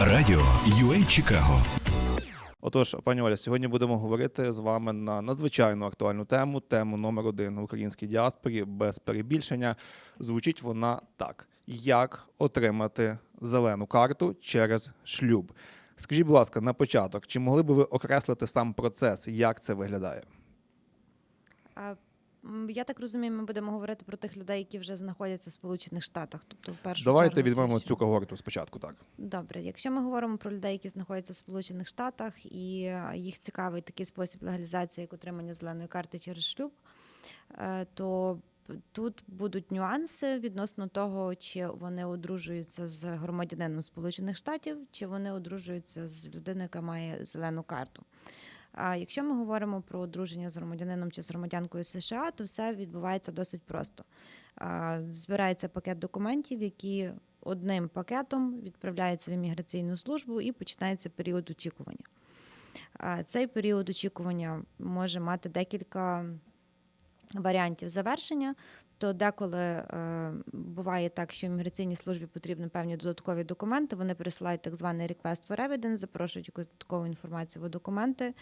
Радіо UA Чикаго. Отож, пані Оля, сьогодні будемо говорити з вами на надзвичайно актуальну тему, тему номер один в українській діаспорі без перебільшення. Звучить вона так: як отримати зелену карту через шлюб? Скажіть, будь ласка, на початок, чи могли б ви окреслити сам процес, як це виглядає? Я так розумію, ми будемо говорити про тих людей, які вже знаходяться в Сполучених Штатах. Тобто, в першу Давайте чергу, візьмемо цю когорту спочатку. Так Добре, якщо ми говоримо про людей, які знаходяться в Сполучених Штатах, і е, їх цікавий такий спосіб легалізації, як отримання зеленої карти через шлюб, е, то тут будуть нюанси відносно того, чи вони одружуються з громадянином Сполучених Штатів, чи вони одружуються з людиною, яка має зелену карту. А якщо ми говоримо про одруження з громадянином чи з громадянкою США, то все відбувається досить просто. Збирається пакет документів, які одним пакетом відправляються в імміграційну службу і починається період очікування. Цей період очікування може мати декілька варіантів завершення. То деколи е, буває так, що імміграційній службі потрібні певні додаткові документи. Вони присилають так званий request for evidence, запрошують якусь додаткову інформацію в документи.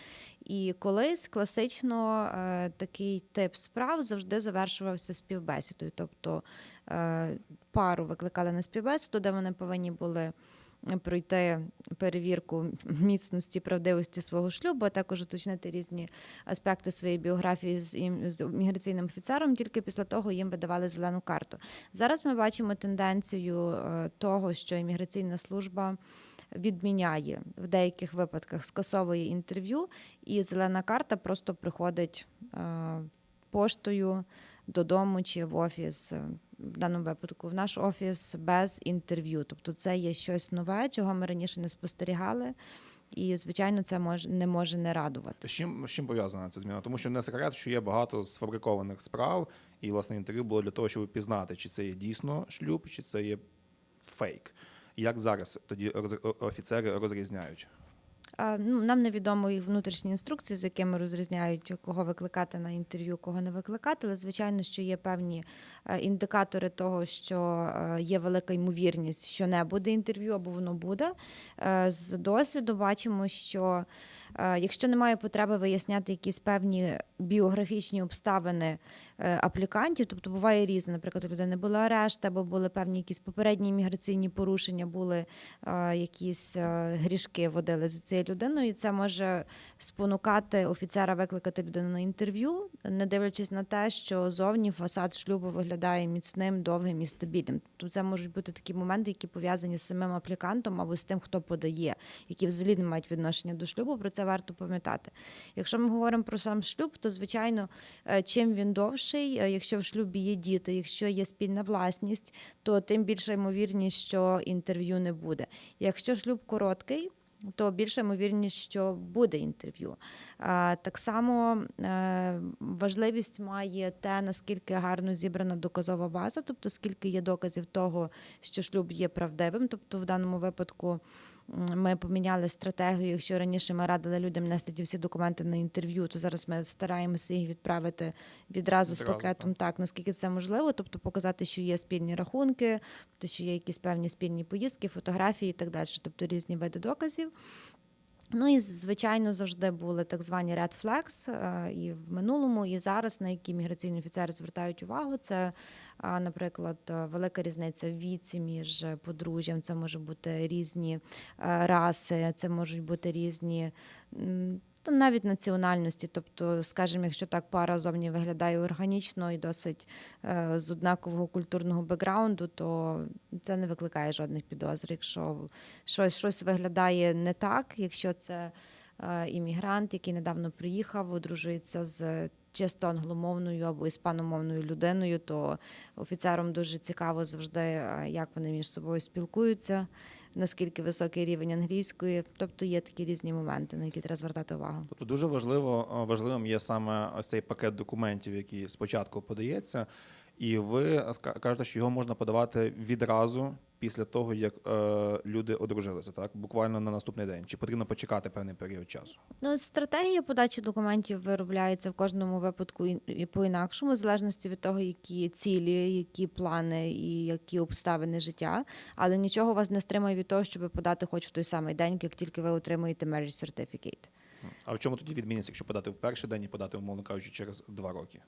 І колись класично е, такий тип справ завжди завершувався співбесідою. Тобто е, пару викликали на співбесіду, де вони повинні були пройти перевірку міцності, правдивості свого шлюбу, а також уточнити різні аспекти своєї біографії з міграційним офіцером. Тільки після того їм видавали зелену карту. Зараз ми бачимо тенденцію е, того, що імміграційна служба відміняє в деяких випадках скасовує інтерв'ю, і зелена карта просто приходить е, поштою додому чи в офіс. В даному випадку в наш офіс без інтерв'ю. Тобто це є щось нове, чого ми раніше не спостерігали. І, звичайно, це може не може не радувати. з чим з чим пов'язана ця зміна? Тому що не секрет, що є багато сфабрикованих справ, і власне інтерв'ю було для того, щоб пізнати, чи це є дійсно шлюб, чи це є фейк. Як зараз тоді офіцери розрізняють? Ну, нам невідомо їх внутрішні інструкції, з якими розрізняють, кого викликати на інтерв'ю, кого не викликати. Але звичайно, що є певні е, індикатори того, що е, є велика ймовірність, що не буде інтерв'ю або воно буде. Е, З досвіду бачимо, що якщо немає потреби виясняти якісь певні біографічні обставини аплікантів, тобто буває різне. Наприклад, у людини були арешти, або були певні якісь попередні міграційні порушення, були е, якісь е, грішки водили за цією людиною, і це може спонукати офіцера викликати людину на інтерв'ю, не дивлячись на те, що зовні фасад шлюбу виглядає міцним, довгим і стабільним. Тобто це можуть бути такі моменти, які пов'язані з самим аплікантом або з тим, хто подає, які взагалі не мають відношення до шлюбу. Про це варто пам'ятати. Якщо ми говоримо про сам шлюб, то звичайно, е, чим він довший, е, якщо в шлюбі є діти, якщо є спільна власність, то тим більша ймовірність, що інтерв'ю не буде. Якщо шлюб короткий, то більша ймовірність, що буде інтерв'ю. А, Так само е, важливість має те, наскільки гарно зібрана доказова база, тобто скільки є доказів того, що шлюб є правдивим. Тобто, в даному випадку ми поміняли стратегію. Якщо раніше ми радили людям нести ті всі документи на інтерв'ю, то зараз ми стараємося їх відправити відразу з пакетом, так наскільки це можливо, тобто показати, що є спільні рахунки, то що є якісь певні спільні поїздки, фотографії і так далі, тобто різні види доказів. Ну і звичайно завжди були так звані red flags е, і в минулому, і зараз, на які міграційні офіцери звертають увагу. Це, наприклад, е, велика різниця в віці між подружжям. Це може бути різні е, раси, це можуть бути різні. Та навіть національності, тобто, скажімо, якщо так пара зовні виглядає органічно і досить е, з однакового культурного бекграунду, то це не викликає жодних підозр. Якщо щось, щось виглядає не так, якщо це е, іммігрант, який недавно приїхав, одружується з чисто англомовною або іспаномовною людиною, то офіцерам дуже цікаво завжди, е, як вони між собою спілкуються, наскільки високий рівень англійської. Тобто є такі різні моменти, на які треба звертати увагу. Тобто дуже важливо, важливим є саме ось цей пакет документів, який спочатку подається. І ви кажете, що його можна подавати відразу після того, як е, люди одружилися, так? Буквально на наступний день. Чи потрібно почекати певний період часу? Ну, стратегія подачі документів виробляється в кожному випадку і- і по-інакшому, в залежності від того, які цілі, які плани і які обставини життя. Але нічого вас не стримує від того, щоб подати хоч в той самий день, як тільки ви отримуєте marriage certificate. А в чому тоді відмінність, якщо подати в перший день і подати, умовно кажучи, через два роки?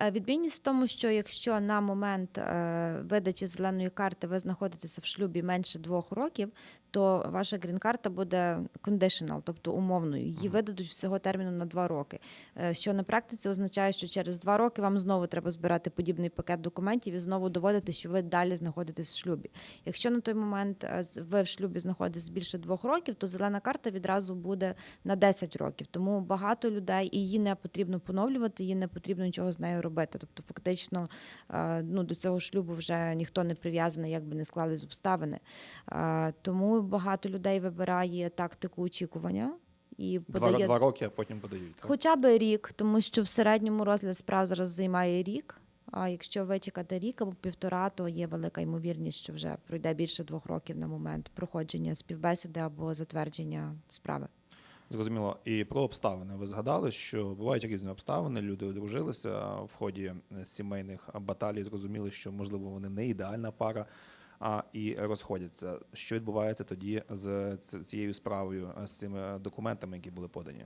Е, Відмінність в тому, що якщо на момент е, видачі зеленої карти ви знаходитеся в шлюбі менше двох років, то ваша грін-карта буде conditional, тобто умовною. Її видадуть всього терміну на два роки. Е, Що на практиці означає, що через два роки вам знову треба збирати подібний пакет документів і знову доводити, що ви далі знаходитесь в шлюбі. Якщо на той момент е, ви в шлюбі знаходитесь більше двох років, то зелена карта відразу буде на 10 років. Тому багато людей і її не потрібно поновлювати, її не потрібно нічого з нею робити. Тобто, фактично, е, ну до цього шлюбу вже ніхто не прив'язаний, як би не склались обставини. Е, Тому багато людей вибирає тактику очікування і Два, подає два роки, а потім подають. Так? Хоча би рік, тому що в середньому розгляд справ зараз займає рік. А якщо ви чекати рік або півтора, то є велика ймовірність, що вже пройде більше двох років на момент проходження співбесіди або затвердження справи. Зрозуміло. І про обставини. Ви згадали, що бувають різні обставини, люди одружилися в ході сімейних баталій, зрозуміли, що можливо вони не ідеальна пара. А і розходяться. Що відбувається тоді з цією справою, з цими документами, які були подані?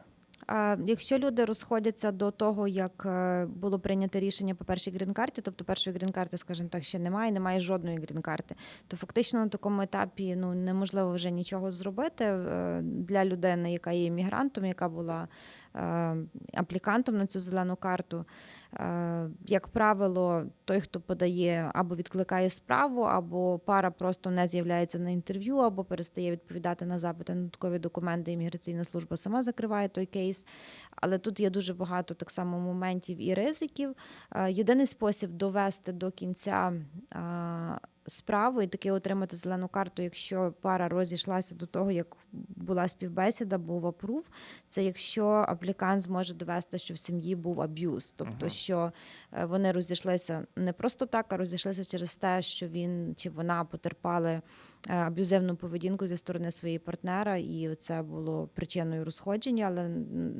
Якщо люди розходяться до того, як е, було прийнято рішення по першій грін-карті, тобто першої грін-карти, скажімо так, ще немає, немає жодної грін-карти, то фактично на такому етапі ну неможливо вже нічого зробити е, для людини, яка є іммігрантом, яка була е, аплікантом на цю зелену карту. Е, Як правило, той, хто подає, або відкликає справу, або пара просто не з'являється на інтерв'ю, або перестає відповідати на запити на додаткові документи. Імміграційна служба сама закриває той кейс. Але тут є дуже багато так само моментів і ризиків. Е, Єдиний спосіб довести до кінця е, справу і таки отримати зелену карту, якщо пара розійшлася до того, як була співбесіда, був апрув, це якщо аплікант зможе довести, що в сім'ї був аб'юз, тобто Мгм. що е, вони розійшлися не просто так, а розійшлися через те, що він чи вона потерпали аб'юзивну поведінку зі сторони своєї партнера, і це було причиною розходження, але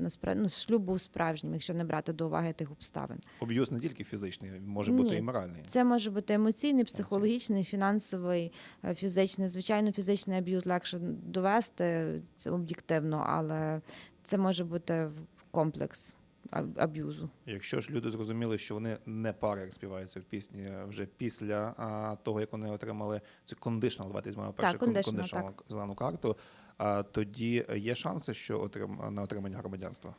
насправді ну, шлюб був справжнім, якщо не брати до уваги тих обставин. Об'юз не тільки фізичний, може бути Ні. і моральний. Це може бути емоційний, психологічний, фінансовий, е, фізичний. Звичайно, фізичний аб'юз легше довести це об'єктивно, але це може бути комплекс аб'юзу. Якщо ж люди зрозуміли, що вони не пара, як співаються в пісні, вже після а, того, як вони отримали цю кондишнал, давайте візьмемо першу conditional, кондишнл зелену карту, а, тоді є шанси, що отрим, на отримання громадянства.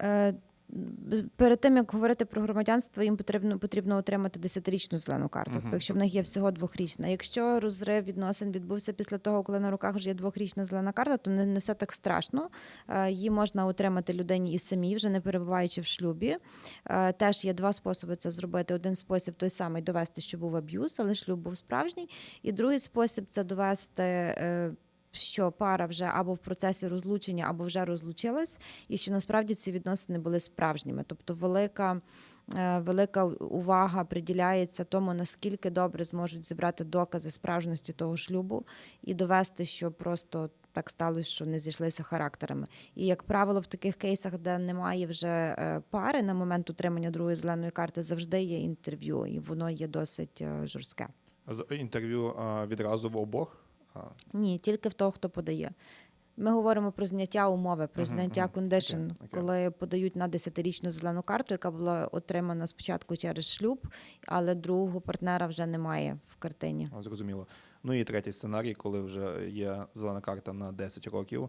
Е, Перед тим як говорити про громадянство, їм потрібно потрібно отримати десятирічну зелену карту, Мгм. тобто, якщо в них є всього двохрічна. Якщо розрив відносин відбувся після того, коли на руках вже є двохрічна зелена карта, то не, не все так страшно. Е, Її можна отримати людині і самі, вже не перебуваючи в шлюбі. Е, Теж є два способи це зробити. Один спосіб той самий довести, що був аб'юз, але шлюб був справжній. І другий спосіб це довести. Що пара вже або в процесі розлучення, або вже розлучилась, і що насправді ці відносини були справжніми. Тобто, велика, е, велика увага приділяється тому, наскільки добре зможуть зібрати докази справжності того шлюбу і довести, що просто так сталося, що не зійшлися характерами. І як правило, в таких кейсах, де немає вже е, пари на момент отримання другої зеленої карти, завжди є інтерв'ю, і воно є досить е, жорстке. З інтерв'ю відразу в обох. Ні, тільки в того, хто подає. Ми говоримо про зняття умови, про зняття кондишн, Окей, окей. коли подають на десятирічну зелену карту, яка була отримана спочатку через шлюб, але другого партнера вже немає в картині. а, зрозуміло. Ну і третій сценарій, коли вже є зелена карта на 10 років,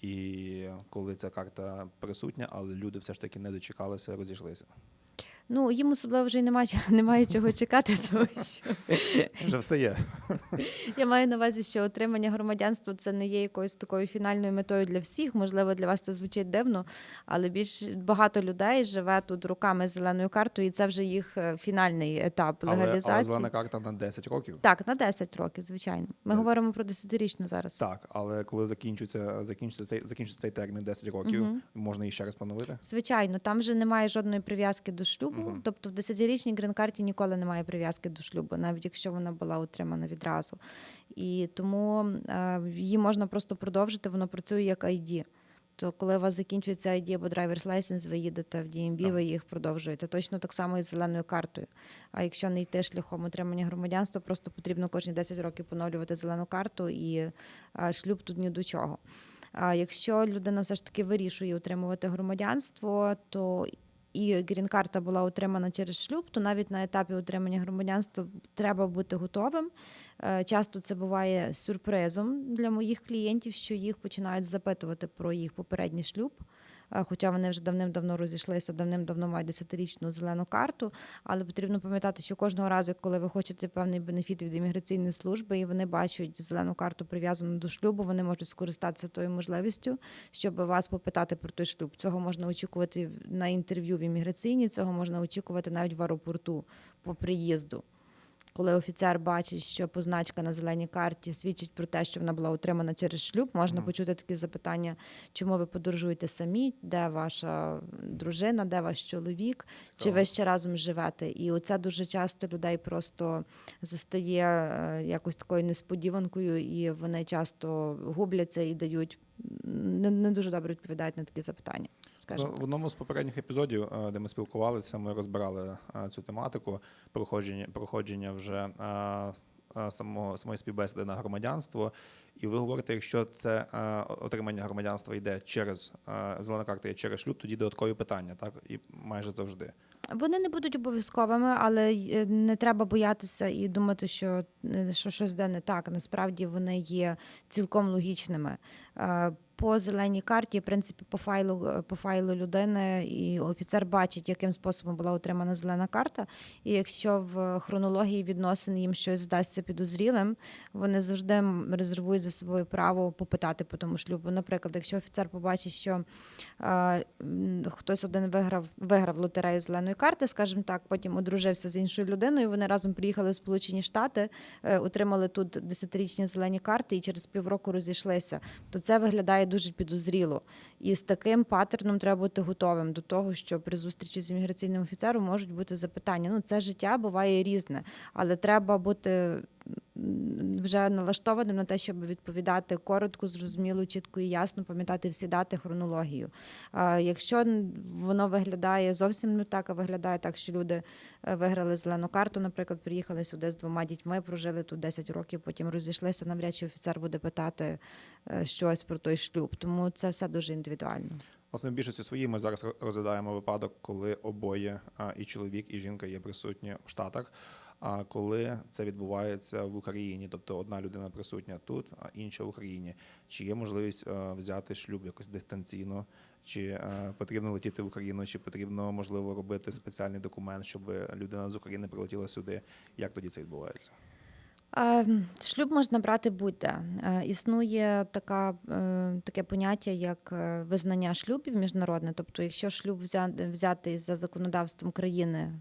і коли ця карта присутня, але люди все ж таки не дочекалися, розійшлися. Ну їм особливо вже й немає, немає чого чекати, тому що Вже все є. я маю на увазі, що отримання громадянства це не є якоюсь такою фінальною метою для всіх. Можливо, для вас це звучить дивно, але більш багато людей живе тут руками з зеленою картою, і це вже їх е, фінальний етап Але, легалізації. але зелена карта на 10 років. Так, на 10 років, звичайно. Ми Е, говоримо про 10-річну зараз. Так, але коли закінчується, закінчується цей закінчується цей термін 10 років, Мгм. можна і ще раз поновити. Звичайно, там вже немає жодної прив'язки до шлюбу. Мгм. Тобто в 10-річній грін-карті ніколи немає прив'язки до шлюбу, навіть якщо вона була отримана відразу. І тому е, її можна просто продовжити, воно працює як ID. То коли у вас закінчується ID або driver's license, ви їдете в DMV, ви їх продовжуєте. Точно так само і з зеленою картою. А якщо не йти шляхом отримання громадянства, просто потрібно кожні 10 років поновлювати зелену карту, і е, шлюб тут ні до чого. А якщо людина все ж таки вирішує отримувати громадянство, то і грін-карта була отримана через шлюб, то навіть на етапі отримання громадянства треба бути готовим. Е, Часто це буває сюрпризом для моїх клієнтів, що їх починають запитувати про їх попередній шлюб. Е, Хоча вони вже давним-давно розійшлися, давним-давно мають десятирічну зелену карту. Але потрібно пам'ятати, що кожного разу, коли ви хочете певний бенефіт від імміграційної служби, і вони бачать зелену карту прив'язану до шлюбу, вони можуть скористатися тою можливістю, щоб вас попитати про той шлюб. Цього можна очікувати на інтерв'ю в імміграційній, цього можна очікувати навіть в аеропорту по приїзду. Коли офіцер бачить, що позначка на зеленій карті свідчить про те, що вона була отримана через шлюб, можна Мгм. почути такі запитання, чому ви подорожуєте самі, де ваша дружина, де ваш чоловік, чи ви ще разом живете. І оце дуже часто людей просто застає е, якось такою несподіванкою, і вони часто губляться і дають не, не дуже добре відповідають на такі запитання. Скажімо В одному з попередніх епізодів, е, де ми спілкувалися, ми розбирали е, цю тематику проходження, проходження вже е, самого самої співбесіди на громадянство. І ви говорите, якщо це е, отримання громадянства йде через е, зелена карта через шлюб, тоді додаткові питання, так і майже завжди. Вони не будуть обов'язковими, але е, не треба боятися і думати, що, е, що щось де не так. Насправді вони є цілком логічними. По зеленій карті, в принципі, по файлу, е, по файлу людини, і офіцер бачить, яким способом була отримана зелена карта. І якщо в хронології відносин їм щось здасться підозрілим, вони завжди резервують за собою право попитати по тому шлюбу. Наприклад, якщо офіцер побачить, що е, хтось один виграв, виграв лотерею зеленої карти, скажімо так, потім одружився з іншою людиною. Вони разом приїхали в Сполучені Штати, е, отримали тут десятирічні зелені карти і через півроку розійшлися. То це виглядає дуже підозріло. І з таким паттерном треба бути готовим до того, що при зустрічі з імміграційним офіцером можуть бути запитання. Ну, це життя буває різне, але треба бути вже налаштованим на те, щоб відповідати коротко, зрозуміло, чітко і ясно, пам'ятати всі дати, хронологію. А якщо воно виглядає зовсім не так, а виглядає так, що люди е, виграли зелену карту, наприклад, приїхали сюди з двома дітьми, прожили тут 10 років, потім розійшлися, навряд чи офіцер буде питати е, щось про той шлюб. Тому це все дуже індивідуально. Власне, в більшості своїй ми зараз розглядаємо випадок, коли обоє і чоловік, і жінка є присутні в Штатах. А коли це відбувається в Україні, тобто одна людина присутня тут, а інша в Україні, чи є можливість е, взяти шлюб якось дистанційно, чи е, потрібно летіти в Україну, чи потрібно можливо робити спеціальний документ, щоб людина з України прилетіла сюди? Як тоді це відбувається? Е, Шлюб можна брати будь-де. Е, Існує така, е, таке поняття, як е, визнання шлюбів міжнародне. Тобто, якщо шлюб взя- взятий за законодавством країни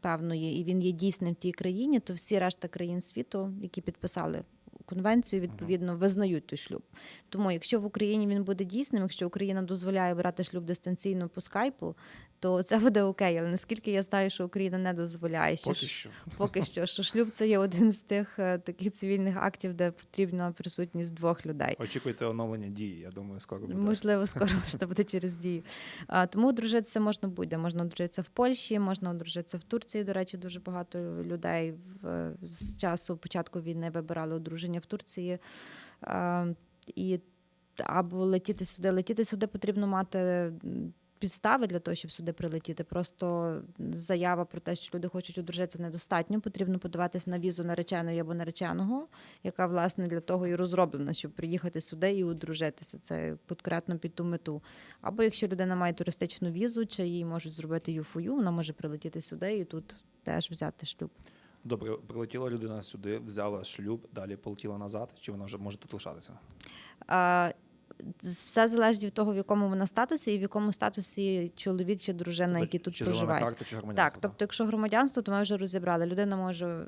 певної, і він є дійсним в тій країні, то всі решта країн світу, які підписали конвенцію, відповідно визнають той шлюб. Тому, якщо в Україні він буде дійсним, якщо Україна дозволяє брати шлюб дистанційно по скайпу, то це буде окей. Але наскільки я знаю, що Україна не дозволяє, що Поки що. Поки що, що шлюб це є один з тих е, таких цивільних актів, де потрібна присутність двох людей. Очікуйте оновлення дії. Я думаю, скоро буде. Можливо, скоро можна буде через дію. А, тому одружитися можна будь-де. Можна одружитися в Польщі, можна одружитися в Турції. До речі, дуже багато людей з часу початку війни вибирали одруження в Турції. І або летіти сюди. Летіти сюди потрібно мати підстави для того, щоб сюди прилетіти. Просто заява про те, що люди хочуть одружитися, недостатньо. Потрібно подаватись на візу нареченої або нареченого, яка власне для того і розроблена, щоб приїхати сюди і одружитися. Це конкретно під ту мету. Або якщо людина має туристичну візу, чи їй можуть зробити юфою, вона може прилетіти сюди і тут теж взяти шлюб. Добре, прилетіла людина сюди, взяла шлюб, далі полетіла назад, чи вона вже може тут лишатися? А, Все залежить від того, в якому вона статусі, і в якому статусі чоловік чи дружина, які тут чи проживають. карта, чи громадянство. Так, тобто, якщо громадянство, то ми вже розібрали. Людина може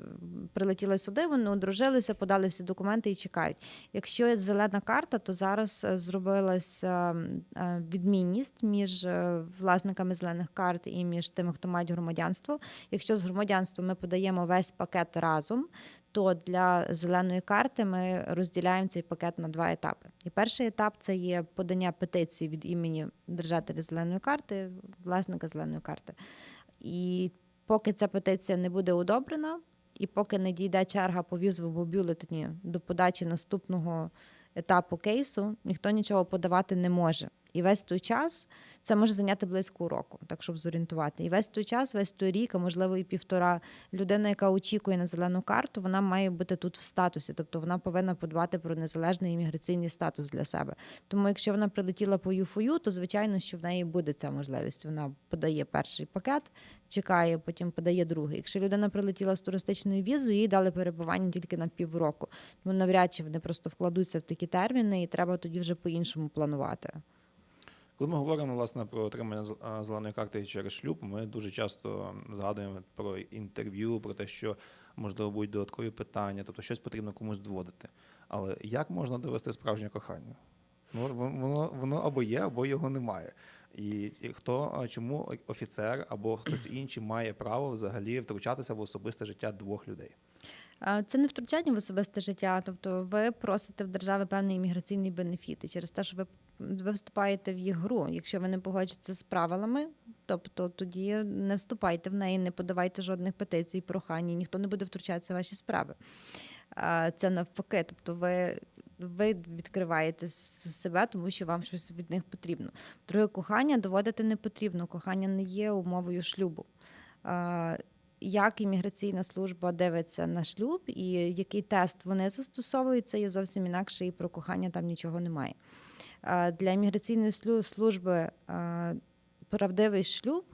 прилетіла сюди, вони одружилися, подали всі документи і чекають. Якщо є зелена карта, то зараз е, зробилася е, відмінність між е, власниками зелених карт і між тими, хто мають громадянство. Якщо з громадянством ми подаємо весь пакет разом. То для зеленої карти ми розділяємо цей пакет на два етапи. І перший етап це є подання петиції від імені держателя зеленої карти, власника зеленої карти. І поки ця петиція не буде одобрена, і поки не дійде черга по візовому бюлетені до подачі наступного етапу кейсу, ніхто нічого подавати не може. І весь той час це може зайняти близько року, так щоб зорієнтувати. І весь той час, весь той рік, а можливо і півтора, людина, яка очікує на зелену карту, вона має бути тут в статусі, тобто вона повинна подбати про незалежний імміграційний статус для себе. Тому, якщо вона прилетіла по ЮФОЮ, то звичайно, що в неї буде ця можливість. Вона подає перший пакет, чекає, потім подає другий. Якщо людина прилетіла з туристичною візою, їй дали перебування тільки на півроку. Тому навряд чи вони просто вкладуться в такі терміни, і треба тоді вже по-іншому планувати. Коли ми говоримо власне про отримання зеленої карти через шлюб, ми дуже часто згадуємо про інтерв'ю, про те, що можливо будуть додаткові питання, тобто щось потрібно комусь доводити. Але як можна довести справжнє кохання? Ну вон- воно воно або є, або його немає. І хто чому офіцер або хтось інший має право взагалі втручатися в особисте життя двох людей? Це не втручання в особисте життя. Тобто ви просите в держави певний імміграційний бенефіт. І через те, що ви, ви вступаєте в їх гру. Якщо ви не погоджуєтеся з правилами, тобто тоді не вступайте в неї, не подавайте жодних петицій, прохань, ніхто не буде втручатися в ваші справи. Це навпаки. Тобто ви. Ви відкриваєте себе, тому що вам щось від них потрібно. Друге, кохання доводити не потрібно. Кохання не є умовою шлюбу. Як імміграційна служба дивиться на шлюб і який тест вони застосовують, це є зовсім інакше, і про кохання там нічого немає. Для імміграційної служби правдивий шлюб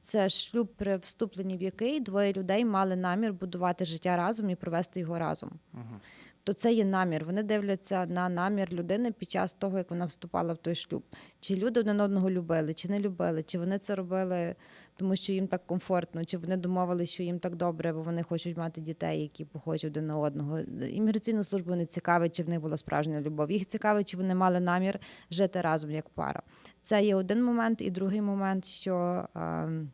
це шлюб, при вступленні в який двоє людей мали намір будувати життя разом і провести його разом. Угу. То це є намір. Вони дивляться на намір людини під час того, як вона вступала в той шлюб. Чи люди один одного любили, чи не любили, чи вони це робили, тому що їм так комфортно, чи вони домовилися, що їм так добре, бо вони хочуть мати дітей, які похожі один на одного. Імміграційну службу не цікавить, чи в них була справжня любов. Їх цікавить, чи вони мали намір жити разом як пара. Це є один момент, і другий момент, що. ем,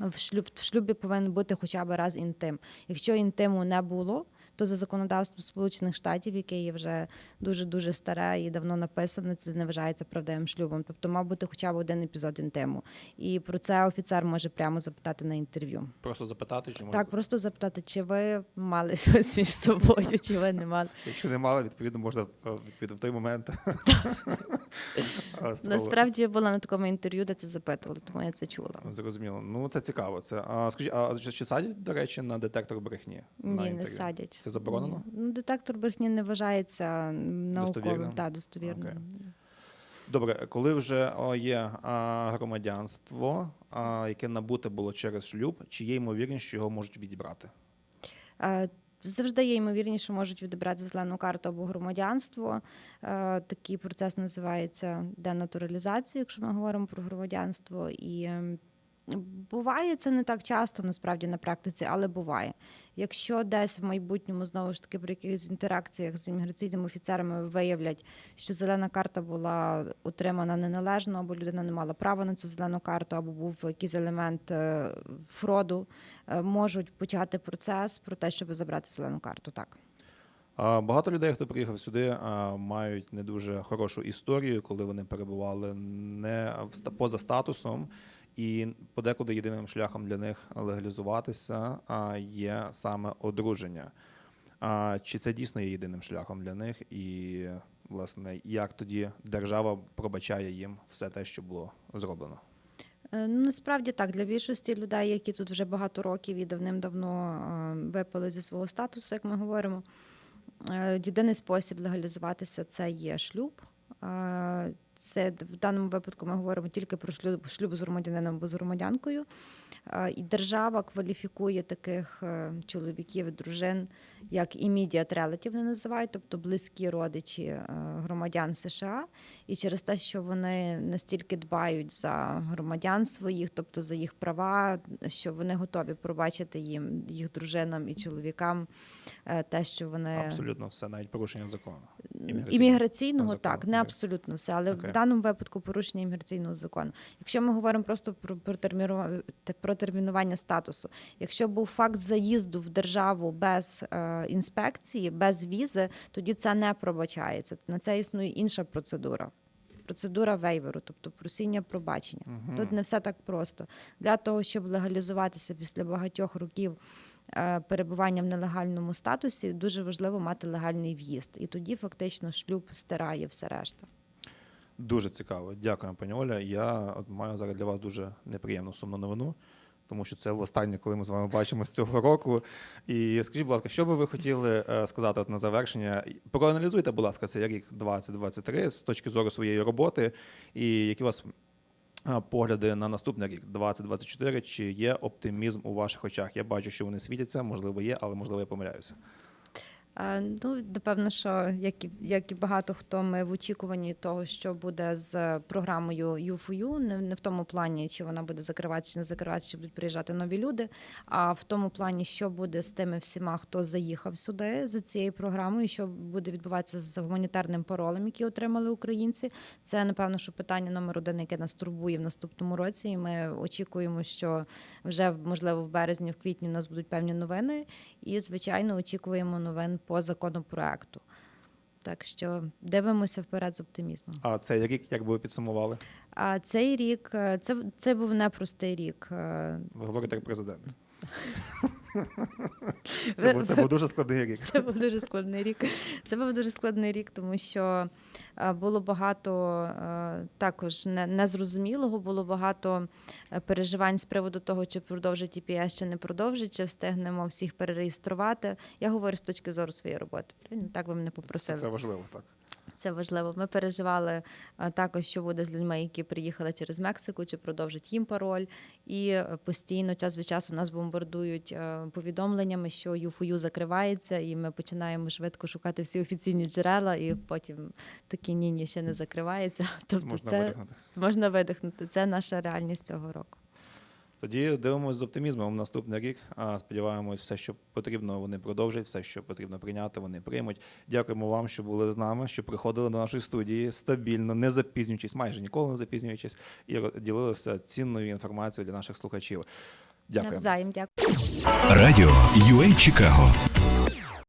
в шлюб в шлюбі повинен бути хоча б раз інтим. Якщо інтиму не було, то за законодавством Сполучених Штатів, яке є вже дуже дуже старе і давно написане, це не вважається правдивим шлюбом. Тобто мав бути хоча б один епізод інтиму. І про це офіцер може прямо запитати на інтерв'ю. Просто запитати, чи може Так, просто запитати, чи ви мали щось між собою, чи ви не мали. якщо не мали, відповідно можна е, відповідно в той момент. Насправді я була на такому інтерв'ю, де це запитували, тому я це чула. Зрозуміло. Ну це цікаво. Це а скажіть, а чи, чи садять, до речі, на детектор брехні? Ні, не садять. Це заборонено? Ну, детектор брехні не вважається науковим. Достовірним? Да, достовірним. Окей. Добре, коли вже є громадянство, яке набуте було через шлюб, чи є ймовірність, що його можуть відібрати? Е, Завжди є ймовірність, що можуть відібрати зелену карту або громадянство. Е, Такий процес називається денатуралізація, якщо ми говоримо про громадянство. І ем, буває це не так часто, насправді на практиці, але буває. Якщо десь в майбутньому знову ж таки при якихось інтеракціях з імміграційними офіцерами виявлять, що зелена карта була отримана неналежно, або людина не мала права на цю зелену карту, або був якийсь елемент е, фроду, е, можуть почати процес про те, щоб забрати зелену карту. Так. Багато людей, хто приїхав сюди, мають не дуже хорошу історію, коли вони перебували не поза статусом. І подекуди єдиним шляхом для них легалізуватися є саме одруження. А, чи це дійсно є єдиним шляхом для них? І, власне, як тоді держава пробачає їм все те, що було зроблено? Е, Ну, насправді так, для більшості людей, які тут вже багато років і давним-давно випали зі свого статусу, як ми говоримо, е, єдиний спосіб легалізуватися це є шлюб. Це в даному випадку ми говоримо тільки про шлюб, шлюб з громадянином або з громадянкою. І держава кваліфікує таких е, чоловіків дружин як immediate relative, вони називають, тобто близькі родичі е, громадян США. І через те, що вони настільки дбають за громадян своїх, тобто за їх права, що вони готові пробачити їм, їх дружинам і чоловікам е, те, що вони Абсолютно все, навіть порушення закону. Імміграційного імміграційного, так, не абсолютно все, але Окей. В даному випадку порушення імміграційного закону. Якщо ми говоримо просто про, про, термірува- про термінування статусу, якщо був факт заїзду в державу без е, інспекції, без візи, тоді це не пробачається. На це існує інша процедура. Процедура вейверу, тобто просіння пробачення. Мгм. Тут не все так просто. Для того, щоб легалізуватися після багатьох років е, перебування в нелегальному статусі, дуже важливо мати легальний в'їзд. І тоді фактично шлюб стирає все решта. Дуже цікаво. Дякую, пані Оля. Я от маю зараз для вас дуже неприємну сумну новину, тому що це востаннє, коли ми з вами бачимося цього року. І скажіть, будь ласка, що би ви хотіли е, сказати от на завершення? Проаналізуйте, будь ласка, цей рік 2023 з точки зору своєї роботи, і які у вас е, погляди на наступний рік 2024, чи є оптимізм у ваших очах? Я бачу, що вони світяться, можливо, є, але можливо я помиляюся. Ну, напевно, що як і, як і багато хто ми в очікуванні того, що буде з програмою U4U, не, не в тому плані, чи вона буде закриватися, чи не закриватися, чи будуть приїжджати нові люди, а в тому плані, що буде з тими всіма, хто заїхав сюди за цією програмою, що буде відбуватися з гуманітарним паролем, який отримали українці. Це напевно, що питання номер один, яке нас турбує в наступному році. І ми очікуємо, що вже можливо в березні, в квітні у нас будуть певні новини. І, звичайно, очікуємо новин по законопроекту. Так що дивимося вперед з оптимізмом. А цей рік, як би ви підсумували? А цей рік е, це, це був непростий рік. Е, Ви говорите як президент. Це був, це був дуже складний рік. Це був дуже складний рік. Це був дуже складний рік, тому що е, було багато е, також не- незрозумілого, було багато е, переживань з приводу того, чи продовжить ІПС, чи не продовжить, чи встигнемо всіх перереєструвати. Я говорю з точки зору своєї роботи. Так ви мене попросили. Це важливо, так. Це важливо. Ми переживали також, що буде з людьми, які приїхали через Мексику, чи продовжить їм пароль. І е, постійно час від часу нас бомбардують е, повідомленнями, що ЮФУ закривається, і ми починаємо швидко шукати всі офіційні джерела, і потім такі ні, ні, ще не закривається. Тобто Можна це видихнути. можна видихнути. Це наша реальність цього року. Тоді дивимося з оптимізмом наступний рік. Сподіваємось, все, що потрібно, вони продовжать, все, що потрібно прийняти, вони приймуть. Дякуємо вам, що були з нами, що приходили до нашої студії стабільно, не запізнюючись, майже ніколи не запізнюючись, і ділилися цінною інформацією для наших слухачів. Дякую. Навзаєм дякую. Радіо UA Чикаго